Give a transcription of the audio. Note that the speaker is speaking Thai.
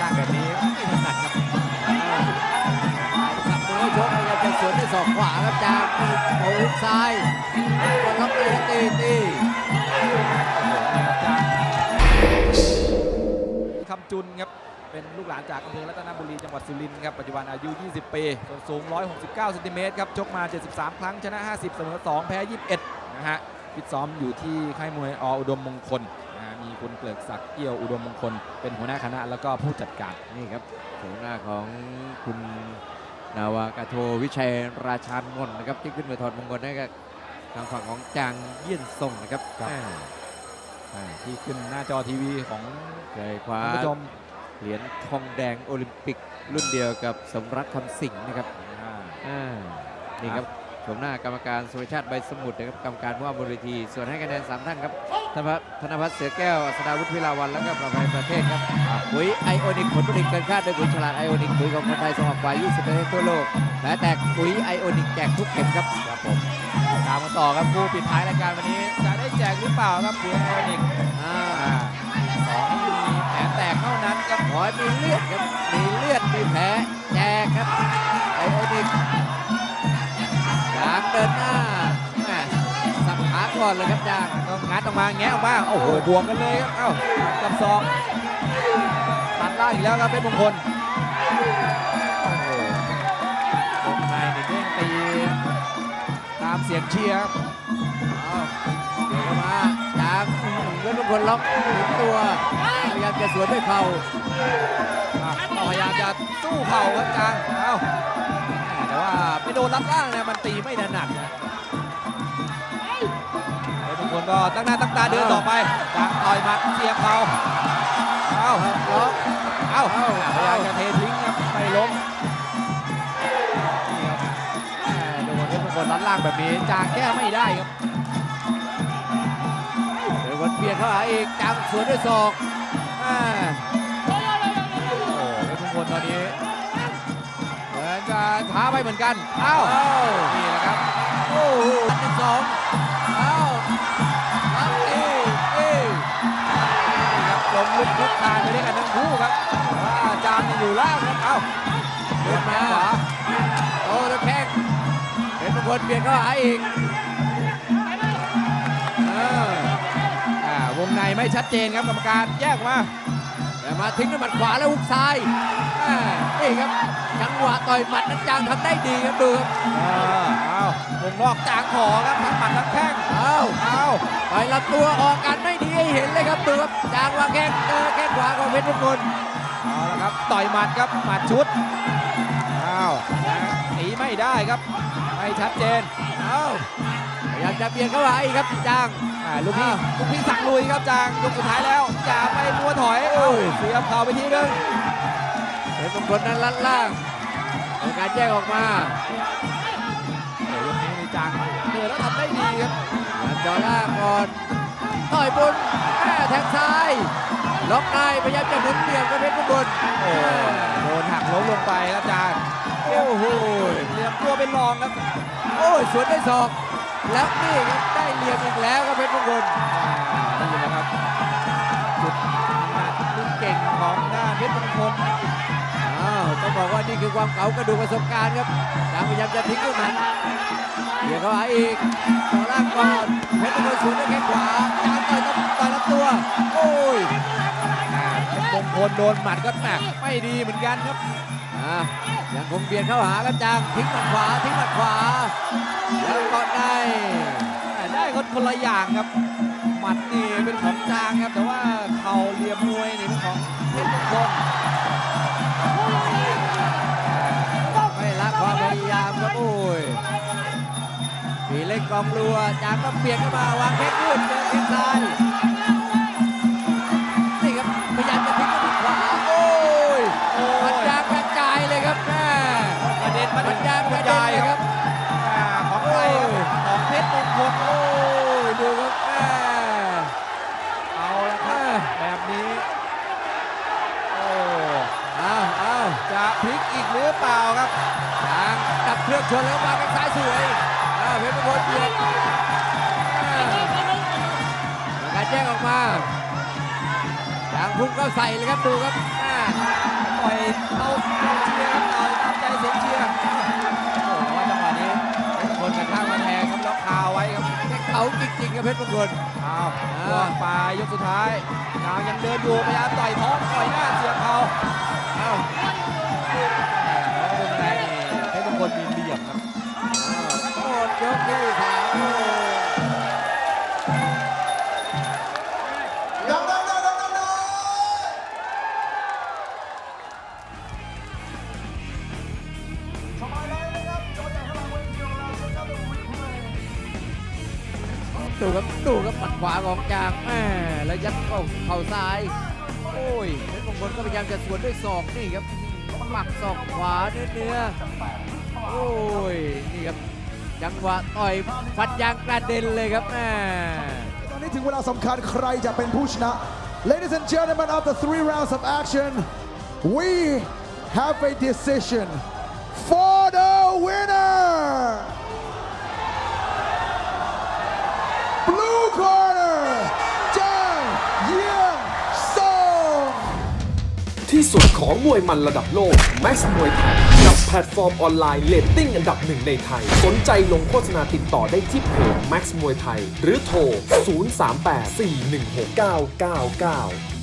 ล่างแบบนี้ไม่ถนัดครับสับมือชกพยายามจะสวนด้วยศอกขวาครับจากเอาหุกซ้ายก็ท็อปเลยตีตีคำจุนครับเป็นลูกหลานจากอำเภอรัตนบุรีจังหวัดสุรินทร์ครับปัจจุบันอายุ 20 ปี ส่วนสูง 169เซนติเมตรครับชกมา 73 ครั้งชนะ 50 เสมอ 2 แพ้ 21 นะฮะฟิตซ้อมอยู่ที่ค่ายมวยออุดมมงคล มีคุณเกลิกศักดิ์เอี้ยวอุดมมงคล เป็นหัวหน้าคณะแล้วก็ผู้จัดการนี่ครับโฉมหน้าของคุณนาวากาโทวิชัยราชานนท์นะครับที่ขึ้นมาถอดมงคลให้กับทางฝั่งของจางเยี่ยนส่งนะครับครับอ่าอ่าที่ขึ้นหน้าจอทีวีของเคยคว้าท่านผู้ชมเหรียญทองแดงโอลิมปิกรุ่นเดียวกับสมรักคำสิงห์นะครับอ่าอ่านี่ครับชมหน้ากรรมการสุรชาติใบสมุทรนะครับกรรมการผู้ว่าบนเวทีส่วนให้คะแนนสามท่านครับ ธนพัฒน์ธนพัฒน์เสือแก้วอัศดาวุฒิพิลาวันแล้วก็ประภัยประเทศครับปุ๋ยไอโอนิกผลผลิตเกินคาดโดยปุ๋ยฉลาดไอโอนิกปุ๋ยของคนไทยส่งออกไป20 ประเทศทั่วโลกและแตกปุ๋ยไอโอนิกแจกทุกเข็มครับครับผมตามมาต่อครับคู่ปิดท้ายรายการวันนี้จะได้แจกหรือเปล่าครับปุ๋ยไออนิกอ่า อนเลยครับจางก็งัดออกมาแงะออกมาโอ้โหบวกกันเลยครับเอ้ากับศอกตัดล่างอีกแล้วครับเป็นมงคลโอ้โหวงในนี่เด้งตีตามเสียงเชียร์ครับเอาเดี๋ยวเข้ามาจางอื้อหือเว้นบางคนล็อกถึงตัวพยายามจะสวนด้วยเข่าอะก็พยายามจะสู้เข่าครับจางเอ้าแต่ว่าไปโดนรัดล่างเนี่ยมันตีไม่ถนัดนะ เป็นมงคลก็ตั้งหน้าตั้งตาเดินต่อไปจางต่อยหมัดเสียบเข่าเอ้าล็อกเอ้าเอ้าพยายามจะเททิ้งครับไม่ล้มนี่ครับแหม่โดนเพชรมงคลรัดล่างแบบนี้จางแก้ไม่ได้ครับเดี๋ยวคนเบียดเข้าหาอีกจางสวนด้วยศอกอ่าโอ้เพชรมงคลตอนนี้เหมือนจะช้าไปเหมือนกันเอ้าเอ้านี่แหละครับโอ้โหอันที่สองเอ้า ลงลุกทานไปด้วยกันทั้งคู่ครับว่าจางยังอยู่ล่างครับเอ้าเดินมาขวาโอ้ตะแคงเป็นบางคนเบียดเข้าหาอีกอ่าวงในไม่ชัดเจนครับกรรมการแยกมาแต่มาทิ้งด้วยหมัดขวาแล้วหุกซ้ายอ่านี่ครับจังหวะต่อยหมัดนั้นจางทำได้ดีครับดูครับาวงนอกจางขอครับทั้งหมัดทั้งแข้งเอ้าเอาต่อยลำตัวออกการไม่ดีให้เห็นเลยครับดูครับจางวางแข้งเจอแข้งขวาของเพชรมงคลเอาละครับต่อยหมัดครับหมัดชุดเอาหนีไม่ได้ครับไม่ชัดเจนเอ้าพยายามจะเบียดเข้าหาอีกครับจางอ่าลูกพี่อ้าวลูกพี่สั่งลุยครับจางยกสุดท้ายแล้วอย่าไปมัวถอยโอ้โอ้ยยเสียบเข่าไปทีนึงเพชรมงคลนั้นลัดล่างเป็นการแยกออกมาโอ้ยกนี้นี่ จางเดินแล้วทำได้ดีครับพยายามเจอล่างก่อนต่อยบนแม่แทงซ้าย ล็อกในพยายามจะหมุนเหลี่ยมกับเพชรมงคลโอ้โดนหักล้มลงไปครับจางโอ้โหเหลี่ยมตัวเป็นรองครับ โอ้ยสวนด้วยศอกแล้วนี่ครับได้เหลี่ยมอีกแล้วครับเพชรมงคลอ่านี่แหละครับจุดหนักลูกเก่งของด้านเพชรมงคลอ้าวต้องบอกว่านี่คือความเก๋ากระดูกประสบการณ์ครับจางพยายามจะทิ้งด้วยหมัน เดี๋ยวเข้าหาอีกต่อล่างก่อนเพชรมงคลสวนด้วยแข้งขวาจางต่อยลำต่อยลำตัว โอ้ยอ่าเพชรมงคลโดนหมัดก็แหมไม่ดีเหมือนกันครับอะยังคงเบียดเข้าหากันจางทิ้งหมัดขวาทิ้งหมัดขวา แล้วก็ได้แต่ได้คนคนละอย่างครับหมัดนี่เป็นของจางครับ แต่ว่าเข่าเหลี่ยมมวยนี่เป็นของเพชรมงคล กองรัวจางก็เปลี่ยนเข้ามาวางแข้งขึ้นเจอแข้งซ้ายนี่ครับพยายามจะทิ้งด้วยขวาโอ้ยมันยางกระจายเลยครับแม่ประเด็นมันยางกระจายครับอ่าของใครของเพชรมงคลโอ้ยดูครับแม่เอาละครับแบบนี้โอ้เอาวอ้าจะพลิกอีกหรือเปล่าครับจางดับเครื่องชนแล้ววางแข้งซ้ายสวยอ้าเพชรมงคล ออกมาทางพุ่งก็ใส่เลยครับดูครับหน้ปล่อยเข้าเข้ชียร์ครับต่อยตามใจเสียงเชียร์โอ้โหจังหวะนี้คนกระชากมาแทงครับล็อกคาไว้ครับแค่เขาจริงๆครับเพชรมงคลอ้าววางไปยกสุดท้ายกางยังเดินอยู่พยายามต่อยท้องต่อยหน้าเสียบเขาอ้าว ดูครับดูครับหมัดขวาของจางแม่แล้วยัดเข้าเข่าซ้าย โอ้ยเพชรมงคลก็พยายามจะสวนด้วยศอกนี่ครับหมักศอกขวาเนื้อเนื้อโอ้ยนี่ครับจังหวะต่อยฟันยางกระเด็นเลยครับแม่ตอนนี้ถึงเวลาสำคัญใครจะเป็นผู้ชนะ Ladies and gentlemen of the three rounds of action we have a decision for the winner สุดของมวยมันระดับโลก Max มวยไทยกับแพลตฟอร์มออนไลน์เลตติ้งอันดับหนึ่งในไทย สนใจลงโฆษณาติดต่อได้ที่เพจ Max มวยไทย หรือโทร 038 416 999